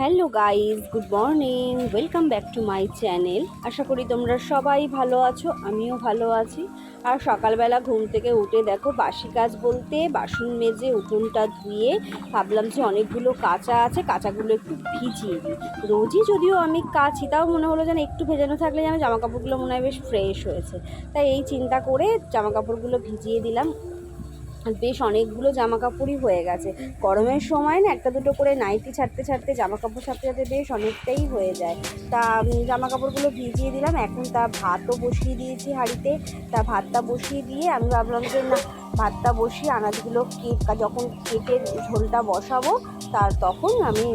Hello guys good morning, welcome back to my channel. আশা করি তোমরা সবাই ভালো আছো, আমিও ভালো আছি। আর সকালবেলা ঘুম থেকে উঠে দেখো বাসি কাজ বলতে, বাসন মেজে উঠোনটা ধুয়ে ভাবলাম যে অনেকগুলো কাঁচা আছে, কাঁচাগুলো একটু ভিজিয়ে দিই। রোজই যদিও আমি কাচি, তাও মনে হলো যেন একটু ভেজানো থাকলে যেন জামা কাপড়গুলো মনে হয় বেশ ফ্রেশ হয়েছে। তাই এই চিন্তা করে জামা কাপড়গুলো ভিজিয়ে দিলাম। বেশ অনেকগুলো জামা কাপড়ই হয়ে গেছে। গরমের সময় না একটা দুটো করে নাইটি ছাড়তে ছাড়তে জামা কাপড় ছাড়তে ছাড়তে বেশ অনেকটাই হয়ে যায়। তা জামা কাপড়গুলো ভিজিয়ে দিলাম। এখন তা ভাতও বসিয়ে দিয়েছি হাঁড়িতে। তা ভাতটা বসিয়ে দিয়ে আমি ভাবলাম যে না, ভাতটা বসিয়ে আনাজগুলো কেট যখন কেটে ঝোলটা বসাবো তার তখন আমি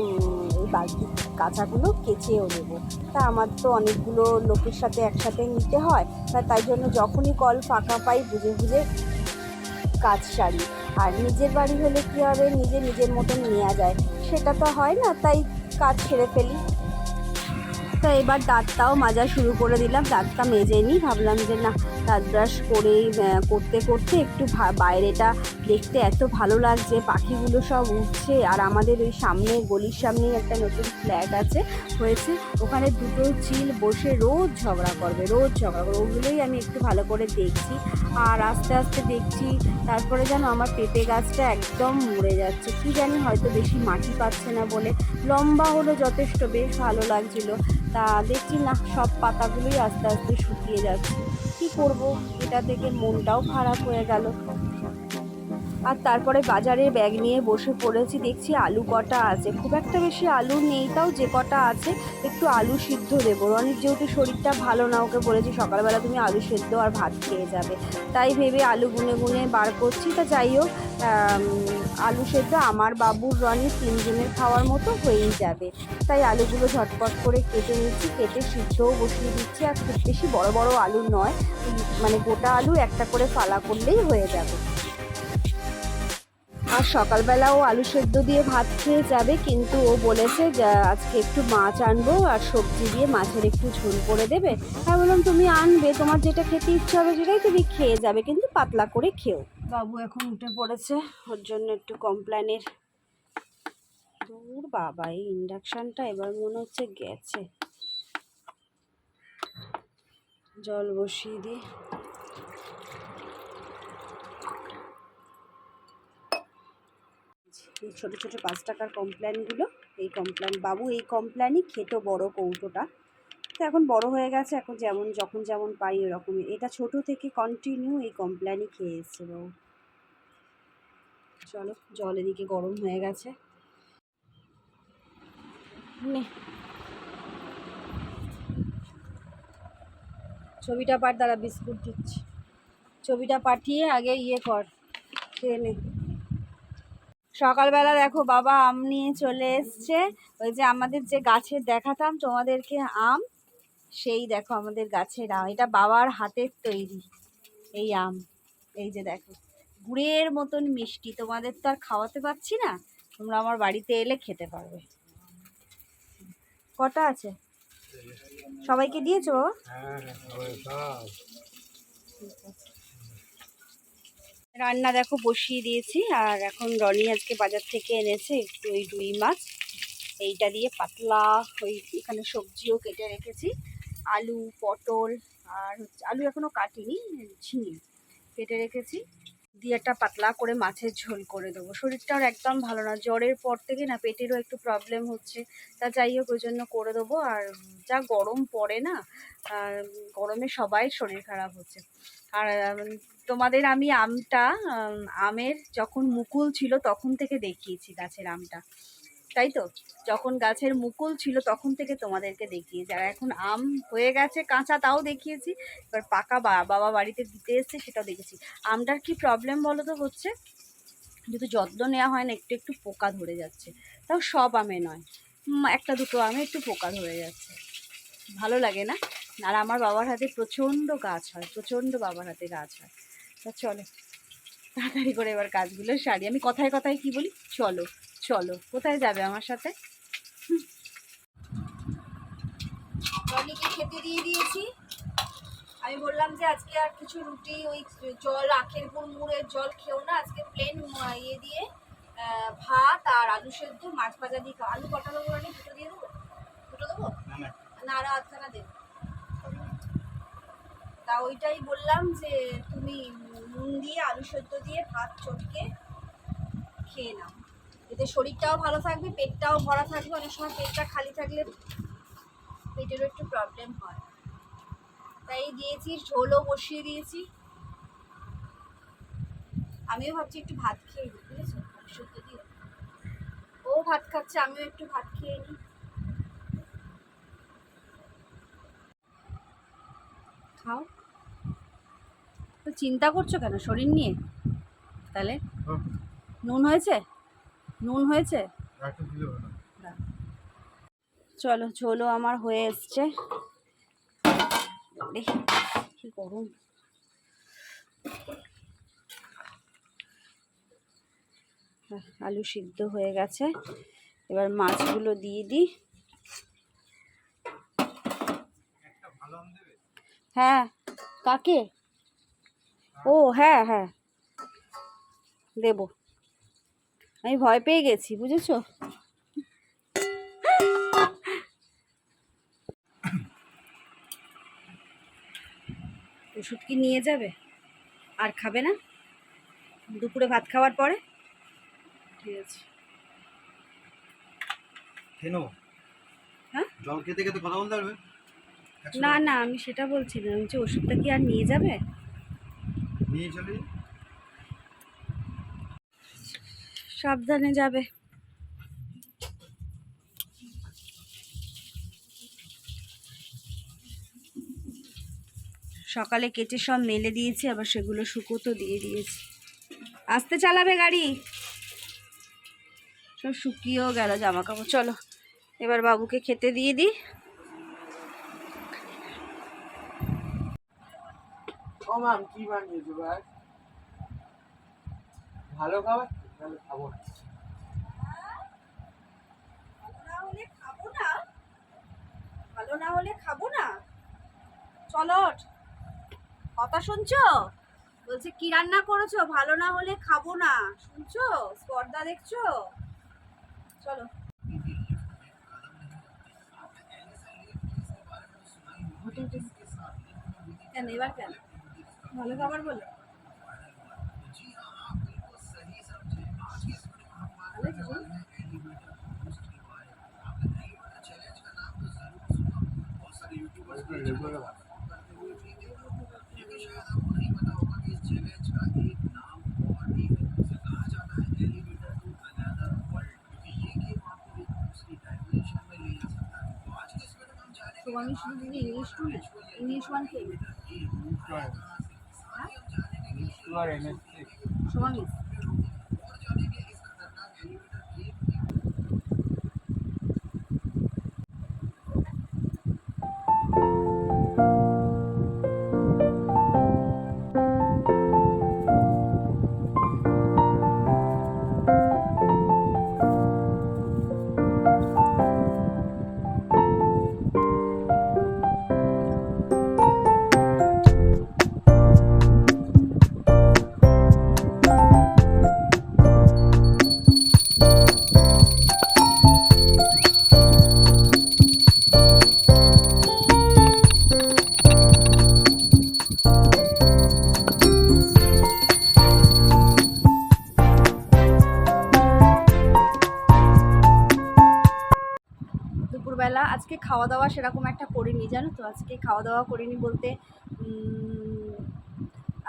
বালতি কাঁচাগুলো কেচেও দেবো তা আমার তো অনেকগুলো লোকের সাথে একসাথে নিতে হয়। তাই জন্য যখনই কল ফাঁকা পাই, বুঝে বুঝে কাজ সারি। আর নিজের বাড়ি হলে কী হবে? নিজে নিজের মতন নেওয়া যায়। সেটা তো হয় না, তাই কাজ ছেড়ে ফেলি। তো এবার দাঁতটাও মাজা শুরু করে দিলাম। দাঁতটা মেজে নিই। ভাবলাম যে না ব্রাশ আহ, করতে করতে একটু বাইরেটা দেখতে এত ভালো লাগছে পাখিগুলো সব উঠছে আর আমাদের ওই সামনে গলির সামনেই একটা নতুন ফ্ল্যাট আছে হয়েছে। ওখানে দুটো চিল বসে রোজ ঝগড়া করবে রোজ ঝগড়া করবে। ওগুলোই আমি একটু ভালো করে দেখছি আর আস্তে আস্তে দেখছি তারপরে যেন আমার পেঁপে গাছটা একদম মরে যাচ্ছে। কি জানি হয়তো বেশি মাটি পাচ্ছে না বলে। লম্বা হলো যথেষ্ট বেশ ভালো লাগছিল। তা দেখছি না সব পাতাগুলোই আস্তে আস্তে শুকিয়ে যাচ্ছে। কি করব? এটা থেকে মনটাও খারাপ হয়ে গেল। আর তারপরে বাজারে ব্যাগ নিয়ে বসে পড়েছি, দেখছি আলু কটা আছে। খুব একটা বেশি আলু নেই, তাও যে কটা আছে, একটু আলু সিদ্ধ দেবো। রনির যেহেতু শরীরটা ভালো না, ওকে বলেছি সকালবেলা তুমি আলু সেদ্ধ আর ভাত খেয়ে যাবে। তাই ভেবে আলু গুনে গুনে বার করছি। তা যাই হোক আলু সেদ্ধ আমার বাবুর রনির তিনজনের খাওয়ার মতো হয়েই যাবে। তাই আলুগুলো ঝটপট করে কেটে নিচ্ছি, কেটে সিদ্ধও বসিয়ে দিচ্ছি। আর খুব বেশি বড় বড় আলু নয় মানে গোটা আলু একটা করে ফালা করলেই হয়ে যাবে। আর সকালবেলা ও আলু সেদ্ধ দিয়ে ভাত খেয়ে যাবে, কিন্তু ও বলেছে যে আজকে একটু মাছ আনব আর সবজি দিয়ে মাছের একটু ঝোল করে দেবে। হ্যাঁ বললাম, তুমি আনবে, তোমার যেটা খেতে ইচ্ছে হবে সেটাই তুমি খেয়ে যাবে, কিন্তু পাতলা করে খেও। বাবু এখন উঠে পড়েছে, ওর জন্য একটু কমপ্ল্যানের দূর বাবা, এই ইন্ডাকশানটা এবার মনে হচ্ছে গেছে। জল বসিয়ে দিই। ছোটো ছোটো পাঁচ টাকার কমপ্ল্যানগুলো এই কমপ্ল্যান বাবু, এই কমপ্ল্যানই খেতো বড় কৌটোটা। তো এখন বড় হয়ে গেছে, এখন যেমন, যখন যেমন পাই ওরকমই। এটা ছোট থেকে কন্টিনিউ এই কমপ্ল্যানই খেয়ে এসছে বাবু। চলো, জল এদিকে গরম হয়ে গেছে। ছবিটা পাঠ দ্বারা বিস্কুট দিচ্ছি। ছবিটা পাঠিয়ে আগে ইয়ে কর, খেয়ে নে। সকালবেলা দেখো বাবা আম নিয়ে চলে এসছে। ওই যে আমাদের যে গাছের দেখাতাম তোমাদেরকে আম সেই দেখো আমাদের গাছের আম। এটা বাবার হাতের তৈরি এই আম। এই যে দেখো গুড়ের মতন মিষ্টি। তোমাদের তো আর খাওয়াতে পারছি না তোমরা আমার বাড়িতে এলে খেতে পারবে। কটা আছে? সবাইকে দিয়েছ? বাবা রান্না দেখো বসিয়ে দিয়েছি, আর এখন রনি আজকে বাজার থেকে এনেছে একটু ওই রুই মাছ। এইটা দিয়ে পাতলা ওই এখানে সবজিও কেটে রেখেছি, আলু, পটল, আর হচ্ছে আলু এখনও কাটিনি, ঝিঙে কেটে রেখেছি। দিয়ে একটা পাতলা করে মাছের ঝোল করে দেবো। শরীরটা আর একদম ভালো না। জ্বরের পর থেকে না পেটেরও একটু প্রবলেম হচ্ছে। তা যাই হোক ওই জন্য করে দেবো। আর যা গরম পড়ে না, আর গরমে সবাই শরীর খারাপ হচ্ছে। আর তোমাদের আমি আমটা আমের যখন মুকুল ছিল তখন থেকে দেখিয়েছি গাছের আমটা। তাই তো? যখন গাছের মুকুল ছিল তখন থেকে তোমাদেরকে দেখিয়েছি আর এখন আম হয়ে গেছে, কাঁচা তাও দেখিয়েছি। এবার পাকা বা- বাবা বাড়িতে দিতে এসছে সেটাও দেখেছি। আমটার কি প্রবলেম বলো তো হচ্ছে? যদি যত্ন নেওয়া হয় না, একটু একটু পোকা ধরে যাচ্ছে। তাও সব আমে নয়। একটা দুটো আমে একটু পোকা ধরে যাচ্ছে। ভালো লাগে না? আর আমার বাবার হাতে প্রচণ্ড গাছ হয়, প্রচণ্ড বাবার হাতে গাছ হয়। তা চলো। তাড়াতাড়ি করে এবার কাজগুলো সারি। আমি কথায় কথায় কি বলি? চলো চলো। কোথায় যাবে আমার সাথে? রনিকে খেতে দিয়ে দিয়েছি। আমি বললাম যে আজকে আর কিছু রুটি ওই জল আখের গুড় মুড়ের জল খেও না। আজকে প্লেন ইয়ে দিয়ে ভাত আর আলু সেদ্ধ মাছ ভাজা দিয়ে আলু কটা দেবো দুটো দিয়ে আরও আধখানা দেবো। তা ওইটাই বললাম যে তুমি নুন দিয়ে আলু সেদ্ধ দিয়ে ভাত চটকে খেয়ে নাও। এতে শরীরটাও ভালো থাকবে, পেটটাও ভরা থাকবে, অনেক সময় পেটটা খালি থাকলে পেটেরও একটু প্রবলেম হয়। তাই দিয়েছি, ঝোলও বসিয়ে দিয়েছি। আমিও ভাবছি একটু ভাত খেয়ে নিই, বুঝেছ? সেদ্ধ দিয়ে। ও ভাত খাচ্ছে, আমিও একটু ভাত খেয়ে নিই। খাও। তো চিন্তা করছ কেন? শরীর নিয়ে? তাহলে? নুন হয়েছে? নুন হয়েছে? চলো ঝোলও আমার হয়ে এসছে। দেখি কি গরম। আলু সিদ্ধ হয়ে গেছে। এবার মাছগুলো দিয়ে দিই। হ্যাঁ। কাকে? ও হ্যাঁ হ্যাঁ। দেব। আমি ভয় পেয়ে গেছি বুঝেছ? ওষুধ কি নিয়ে যাবে? আর খাবে না? দুপুরে ভাত খাওয়ার পরে? ঠিক আছে। হ্যাঁ? জল খেতে খেতে কথা বলতে পারবে? না না আমি সেটা বলছি না। আমি যে ওষুধটা কি আর নিয়ে যাবে? নিয়ে সাবধানে যাবে। সকালে কেটে সব মেলে দিয়েছি, আবার সেগুলো শুকোতেও দিয়ে দিয়েছি। আসতে চালাবে গাড়ি। সব শুকিয়েও গেল জামা কাপড় চলো, এবার বাবুকে খেতে দিয়ে দিই। ও ম্যাম কি বানিয়েছো ভাই ভালো খাবার? তাহলে খাব। ভালো না হলে খাব না। চলো কথা শুনছো? বলছে, কি রান্না করেছ? ভালো না হলে খাব না। শুনছো? স্পর্ধা দেখছ? চলো। কেন, এবার কেন? ভালো খাবার বলে ভালো কিছু? একটু লেবুরে ভাত। তোমার শুধু যদি ইংলিশ টু না ইংলিশ ওয়ান কে খাওয়া দাওয়া সেরকম একটা করিনি, জানো তো? আজকে খাওয়া দাওয়া করিনি বলতে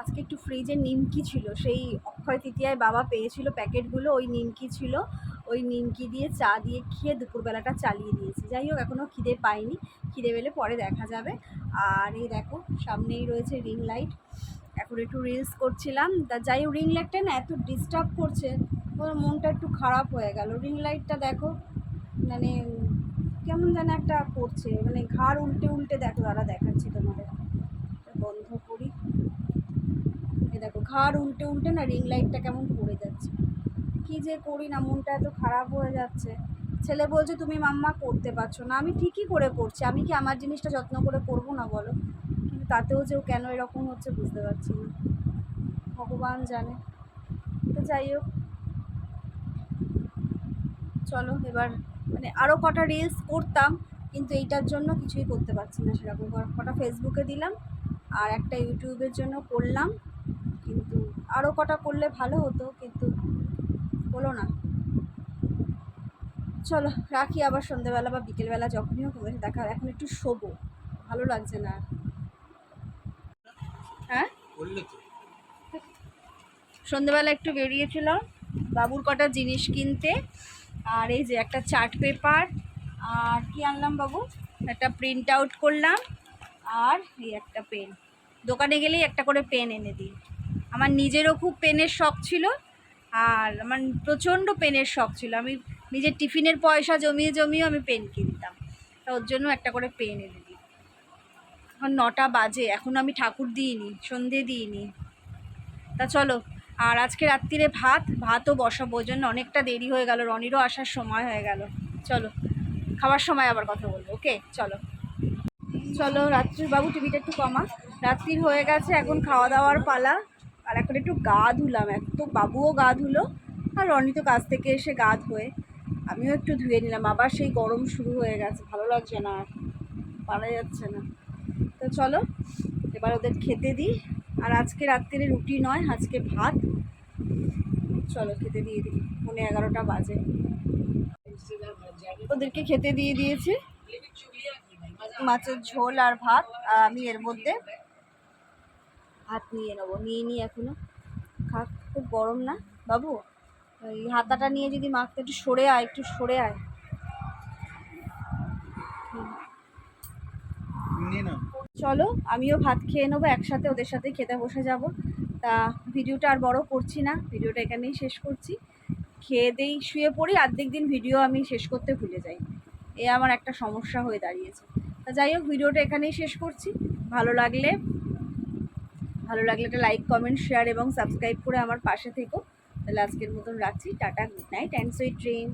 আজকে একটু ফ্রিজে নিমকি ছিল, সেই অক্ষয় তৃতীয়ায় বাবা পেয়েছিল প্যাকেটগুলো, ওই নিমকি ছিল, ওই নিমকি দিয়ে চা দিয়ে খেয়ে দুপুরবেলাটা চালিয়ে দিয়েছি। যাই হোক এখনও খিদে পাইনি, খিদে পেলে পরে দেখা যাবে। আর এই দেখো, সামনেই রয়েছে রিং লাইট এখন একটু রিলস করছিলাম, তা যাই হোক রিং লাইটটা না এত ডিস্টার্ব করছে মনটা একটু খারাপ হয়ে গেল। রিং লাইটটা দেখো মানে কেমন যেন একটা করছে মানে ঘাড় উল্টে উল্টে দেখো দাঁড়া দেখাচ্ছি তোমাদের। বন্ধ করি। এ দেখো, ঘাড় উল্টে উল্টে না রিং লাইটটা কেমন পড়ে যাচ্ছে। কি যে করি না, মনটা এত খারাপ হয়ে যাচ্ছে। ছেলে বলছে, তুমি মাম্মা করতে পারছ না। আমি ঠিকই করে করছি। আমি কি আমার জিনিসটা যত্ন করে করব না বলো? কিন্তু তাতেও যে কেন এরকম হচ্ছে বুঝতে পারছি না। ভগবান জানে। তো যাই হোক। চলো, এবার মানে আরও কটা রিলস করতাম কিন্তু এইটার জন্য কিছুই করতে পারছি না সেরকম। কটা ফেসবুকে দিলাম আর একটা ইউটিউবের জন্য করলাম কিন্তু আরও কটা করলে ভালো হতো কিন্তু হলো না। চলো রাখি আবার সন্ধ্যেবেলা বা বিকেলবেলা যখনই হোক তোমাদের দেখা এখন একটু শোবো ভালো লাগছে না। হ্যাঁ? সন্ধ্যেবেলা একটু বেরিয়েছিলাম বাবুর কটা জিনিস কিনতে আর এই যে একটা চার্ট পেপার, আর কি আনলাম বাবু? একটা প্রিন্ট আউট করলাম, আর এই একটা পেন দোকানে গেলেই একটা করে পেন এনে দিই। আমার নিজেরও খুব পেনের শখ ছিল, আর আমার প্রচণ্ড পেনের শখ ছিল। আমি নিজের টিফিনের পয়সা জমিয়ে জমিয়েও আমি পেন কিনতাম। তা ওর জন্য একটা করে পেন এনে দিই। এখন নটা বাজে, এখন আমি ঠাকুর দিইনি, সন্ধে দিইনি। তা চলো আর আজকে রাত্রিরে ভাত, ভাতও বসাবো, ওই জন্য অনেকটা দেরি হয়ে গেল। রনিরও আসার সময় হয়ে গেল। চলো, খাওয়ার সময় আবার কথা বলব, ওকে? চলো। চলো রাত্রির বাবু টিভিটা একটু কমা রাত্রির হয়ে গেছে, এখন খাওয়া দাওয়ার পালা। আর এখন একটু গা ধুলাম এক তো বাবুও গা ধুলো, আর রনি তো কাজ থেকে এসে গা ধোয়ে। আমিও একটু ধুয়ে নিলাম, আবার সেই গরম শুরু হয়ে গেছে, ভালো লাগছে না আর, পারা যাচ্ছে না। তো চলো, এবার ওদের খেতে দিই। আর আজকে রাত্রিরে রুটি নয়, আজকে ভাত। চলো খেতে দিয়ে দিই। পৌনে এগারোটা বাজে। ওদেরকে খেতে দিয়ে দিয়েছি। মাছের ঝোল আর ভাত আর আমি এর মধ্যে ভাত নিয়ে নেব। নিয়ে নিই এখনও। খাক খুব গরম না বাবু? ওই হাতাটা নিয়ে যদি মাখতে একটু সরে আয় একটু সরে আয়। চলো আমিও ভাত খেয়ে নেব একসাথে ওদের সাথে খেতে বসে যাব। তা ভিডিওটা আর বড় করছি না, ভিডিওটা এখানেই শেষ করছি। খেয়ে দেই শুয়ে পড়ি অর্ধেক দিন ভিডিও আমি শেষ করতে ভুলে যাই। এ আমার একটা সমস্যা হয়ে দাঁড়িয়েছে। তা যাই হোক, ভিডিওটা এখানেই শেষ করছি। ভালো লাগলে ভালো লাগলে একটা লাইক কমেন্ট শেয়ার এবং সাবস্ক্রাইব করে আমার পাশে থেকো। তাহলে আজকের মতন রাখছি, tata good night and sweet dream